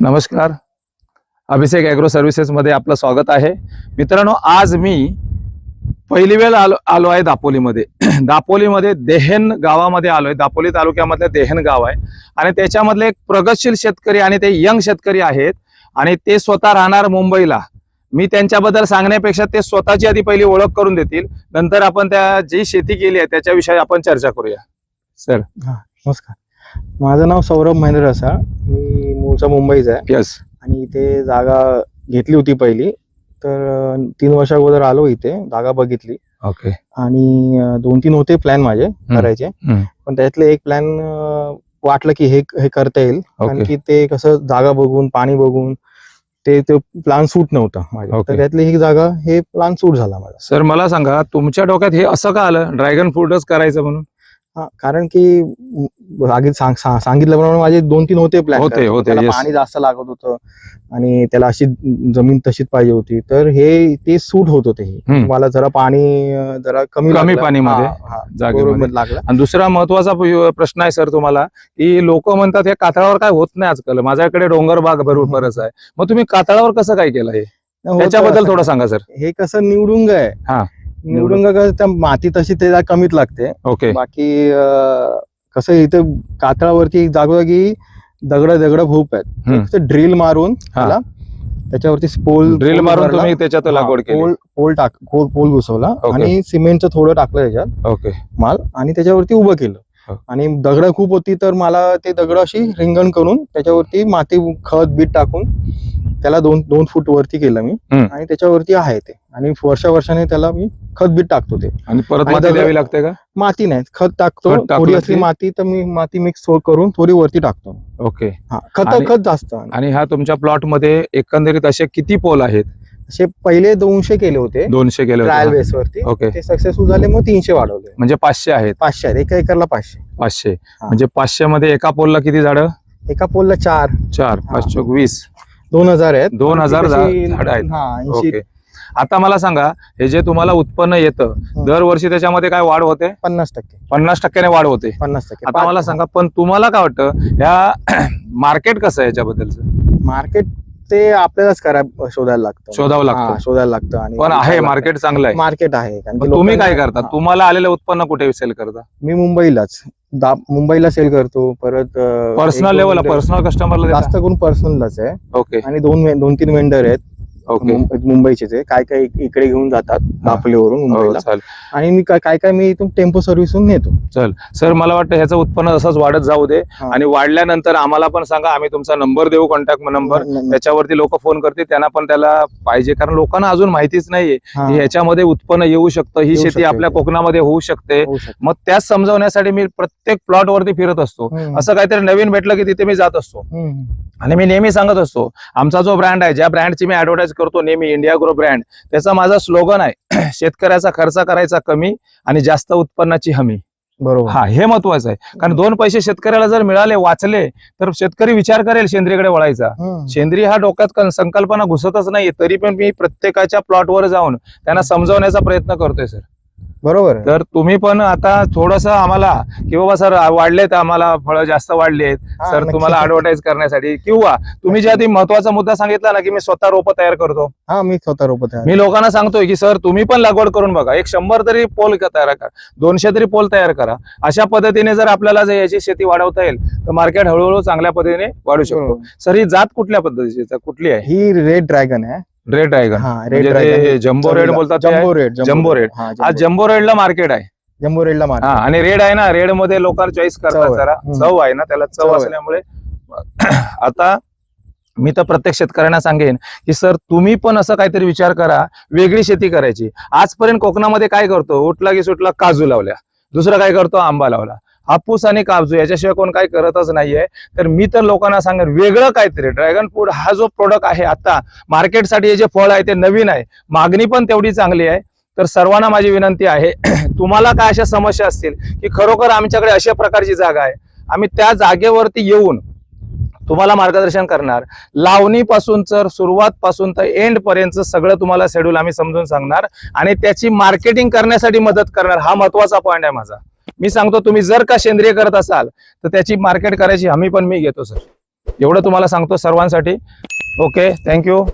नमस्कार. अभिषेक ॲग्रो सर्व्हिसेसमध्ये आपलं स्वागत आहे. मित्रांनो आज मी पहिली वेळ आलो आलो आहे दापोलीमध्ये. दापोलीमध्ये देहेन गावामध्ये आलो आहे दापोली तालुक्यामधलं देहेन गाव आहे. आणि त्याच्यामधले एक प्रगतशील शेतकरी आणि ते यंग शेतकरी आहेत. आणि ते स्वतः राहणार मुंबईला. मी त्यांच्याबद्दल सांगण्यापेक्षा ते स्वतःची आधी पहिली ओळख करून देतील. नंतर आपण त्या जी शेती केली आहे त्याच्याविषयी आपण चर्चा करूया. सर. नमस्कार. माझं नाव सौरभ महेंद्र असा मी मूळचा मुंबईचा आहे. यस आणि इथे जागा घेतली होती पहिली. तर तीन वर्षा अगोदर आलो इथे जागा बघितली. ओके आणि दोन तीन होते प्लॅन माझे करायचे. पण त्यातले एक प्लॅन वाटलं की हे हे करता येईल. कारण की ते कसं जागा बघून पाणी बघून ते ते प्लॅन सूट नव्हतं माझ्या. तर त्यातली ही जागा हे प्लॅन सूट झाला माझा. सर मला सांगा तुमच्या डोक्यात हे असं का आलं? ड्रॅगन फ्रूटच करायचं म्हणून? हा कारण की म, आधी सांग- सांग- सांगितल्याप्रमाणे माझे दोन तीन होते प्लॅन होते, होते. पाणी जास्त लागत होतं आणि त्याला अशी जमीन तशीच पाहिजे होती. तर हे ते सूट होत होते हे. मला जरा पाणी जरा कमी कमी. पाणीमध्ये. बरोबर लागला. आणि दुसरा महत्त्वाचा प्रश्न आहे सर तुम्हाला की लोक म्हणतात हे कातळावर काय होत नाही आजकाल. माझ्याकडे डोंगर बाग भरपूर बरंच आहे. मग तुम्ही कातळावर कसं काय केलं हे? त्याच्याबद्दल. थोडं सांगा सर. हे कसं निवडुंग आहे निवडुंग त्या माती तशी त्याला कमीत लागते ओके बाकी अं, कसं इथं कातळावरती जागोजागी दगड दगड खूप हम्म. आहेत ड्रिल मारून. त्याला त्याच्यावरती पोल ड्रिल मारून. तुम्ही त्याच्यात लागवड केली पोल पोल टाक पोल पोल घुसवला ओके. आणि सिमेंटचं थोडं टाकलं त्याच्यात ओके माल आणि त्याच्यावरती उभं केलं हो. आणि दगड खूप होती तर मला ते दगड अशी रिंगण करून त्याच्यावरती माती खत बीट टाकून त्याला दोन दोन फूट वरती केलं मी हम्म. आणि त्याच्यावरती आहे ते आणि वर्षा वर्षाने त्याला मी खत बीट टाकतो ते. आणि परत माती द्यावी लागते का? माती नाही खत टाकतो. थोडी असली माती तर मी माती मिक्स करून थोडी वरती टाकतो. ओके. हा खत खत जास्त. आणि ह्या तुमच्या प्लॉटमध्ये एकंदरीत असे किती पोल आहेत? असे पहिले दोनशे केले होते. दोनशे केले ट्रायल होते बेस वरती. ओके. ते सक्सेसफुल झाले मग तीनशे वाढवले. म्हणजे पाचशे आहेत. पाचशे आहेत. एका एकरला पाचशे. पाचशे. म्हणजे पाचशे मध्ये एका पोलला किती झाडं? एका पोलला चार. चार. पाचशे वीस. दोन हजार आहेत. दोन हजार झाड आहेत. आता मला सांगा हे जे तुम्हाला उत्पन्न येतं दरवर्षी त्याच्यामध्ये काय वाढ होते? पन्नास टक्के. पन्नास टक्क्याने वाढ होते. पन्नास टक्के. आता मला सांगा पण तुम्हाला काय वाटतं या मार्केट कसं आहे याच्याबद्दलचं? मार्केट ते आपल्यालाच करा शोधायला लागतं. शोधावं लागतं. शोधायला लागतं आणि पण आहे मार्केट चांगलं आहे. मार्केट आहे तुम्ही काय करता? तुम्हाला आलेलं उत्पन्न कुठे सेल करता? मी मुंबईलाच. मुंबईला सेल करतो परत पर्सनल vendor- पर्सनल कस्टमरला जास्त करून पर्सनललाच आहे. ओके. आणि दोन दोन तीन वेंडर आहेत. ओके मुंबईचे ते काय काय इक- इकडे घेऊन जातात दापोलीवरून हो, मुंबईला. आणि मी काय काय मी इथून टेम्पो सर्व्हिसून नेतो. चल. सर मला वाटतं ह्याचं उत्पन्न असंच वाढत जाऊ दे. आणि वाढल्यानंतर आम्हाला पण सांगा आम्ही तुमचा नंबर देऊ कॉन्टॅक्ट नंबर. त्याच्यावरती लोक फोन करतील त्यांना पण त्याला पाहिजे. कारण लोकांना अजून माहितीच नाहीये की ह्याच्यामध्ये उत्पन्न येऊ शकतं. ही शेती. आपल्या कोकणामध्ये होऊ शकते. मग त्याच समजवण्यासाठी मी प्रत्येक प्लॉट वरती फिरत असतो. असं काहीतरी नवीन भेटलं की तिथे मी जात असतो. आणि मी नेहमी सांगत असतो आमचा जो ब्रँड आहे ज्या ब्रँडची मी ऍडव्हर्टाईज करतो नेहमी इंडिया ग्रो ब्रँड त्याचा माझा स्लोगन आहे शेतकऱ्याचा खर्च करायचा कमी आणि जास्त उत्पन्नाची हमी. बरोबर. हा हे महत्वाचं आहे. कारण दोन पैसे शेतकऱ्याला जर मिळाले वाचले तर शेतकरी विचार करेल सेंद्रियकडे वळायचा. सेंद्रिय हा डोक्यात संकल्पना घुसतच नाहीये. तरी पण मी प्रत्येकाच्या प्लॉटवर जाऊन त्यांना समजवण्याचा प्रयत्न करतोय सर बरोबर. तर तुम्ही पण आता थोडस आम्हाला की बाबा सर वाढलेत आम्हाला फळं जास्त वाढलेत. सर नक्की. तुम्हाला ऍडव्हर्टाईज करण्यासाठी. किंवा तुम्ही जे आधी महत्त्वाचा मुद्दा सांगितला ना की मी स्वतः रोपं तयार करतो. हा मी स्वतः रोपत आहे मी लोकांना सांगतोय की सर तुम्ही पण लागवड करून बघा. एक शंभर तरी पोल क- तयार करा. दोनशे तरी पोल तयार करा. अशा पद्धतीने जर आपल्याला जर याची शेती वाढवता येईल तर मार्केट हळूहळू चांगल्या पद्धतीने वाढू शकतो. बरोबर. सर ही जात कुठल्या पद्धतीची? कुठली आहे? ही रेड ड्रॅगन आहे. रेड ड्रॅगन हा म्हणजे रेड ते ड्रॅगन जम्बो रेड बोलतात? Jumbo red jumbo red. आज जम्बो रेडला मार्केट आहे. जम्बो रेडला हा मार आणि रेड आहे ना रेडमध्ये लोकांना चॉईस करतात चव आहे. जरा. चव आहे ना त्याला चव. असल्यामुळे. आता मी तर प्रत्येक शेतकऱ्यांना सांगेन की सर तुम्ही पण असं काहीतरी विचार करा. वेगळी शेती करायची. आजपर्यंत कोकणामध्ये काय करतो? उठला की सुटला काजू लावल्या. दुसरं काय करतो? आंबा लावला. हापूस आणि काजू याच्याशिवाय कोण काही करतच नाहीये. तर मी तर लोकांना सांगेन वेगळं काहीतरी. ड्रॅगन फ्रूट हा जो प्रोडक्ट आहे आता मार्केटसाठी हे जे फळ आहे ते नवीन आहे. मागणी पण तेवढी चांगली आहे. तर सर्वांना माझी विनंती आहे तुम्हाला काय अशा समस्या असतील की खरोखर आमच्याकडे अशा प्रकारची जागा आहे आम्ही त्या जागेवरती येऊन तुम्हाला मार्गदर्शन करणार. लावणीपासून तर सुरुवात पासून तर एंड पर्यंत सगळं तुम्हाला शेड्यूल आम्ही समजून सांगणार. आणि त्याची मार्केटिंग करण्यासाठी मदत करणार. हा महत्त्वाचा पॉईंट आहे माझा. मी सांगतो तुम्ही जर का सेंद्रिय करत असाल तर त्याची मार्केट करायची हमी पण मी घेतो सर. एवढं तुम्हाला सांगतो सर्वांसाठी. Okay thank you